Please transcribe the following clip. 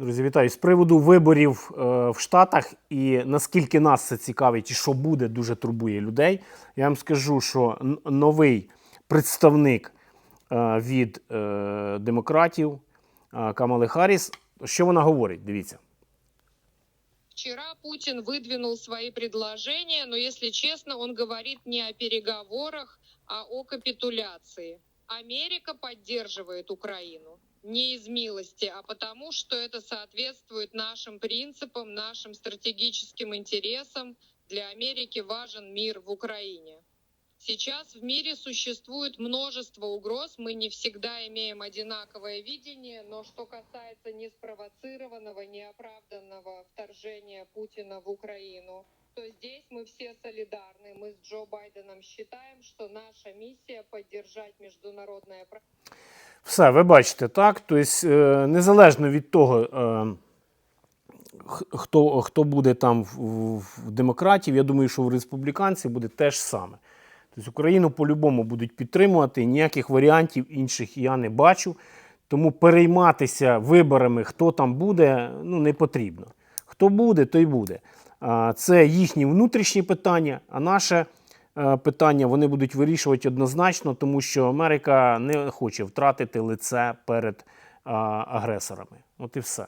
Друзі, вітаю. З приводу виборів е, в Штатах і наскільки нас це цікавить і що буде, дуже турбує людей. Я вам скажу, що новий представник е, від е, демократів Камали Харріс, що вона говорить? Дивіться. Вчера Путин выдвинул свои предложения, но, если честно, он говорит не о переговорах, а о капитуляции. Америка поддерживает Украину не из милости, а потому, что это соответствует нашим принципам, нашим стратегическим интересам. Для Америки важен мир в Украине. Сейчас в мире существует множество угроз, мы не всегда имеем одинаковое видение, но что касается неспровоцированного, неоправданного вторжения Путина в Украину, то здесь мы все солидарны. Мы с Джо Байденом считаем, что наша миссия поддержать международное право. Все, ви бачите, так? Тобто, е, незалежно від того, е, хто, хто буде там в, демократів, я думаю, що в республіканців буде те ж саме. Тобто Україну по-любому будуть підтримувати, ніяких варіантів інших я не бачу. Тому перейматися виборами, хто там буде, ну, не потрібно. Хто буде, той буде. Це їхні внутрішні питання, а наше питання вони будуть вирішувати однозначно, тому що Америка не хоче втратити лице перед агресорами. От і все.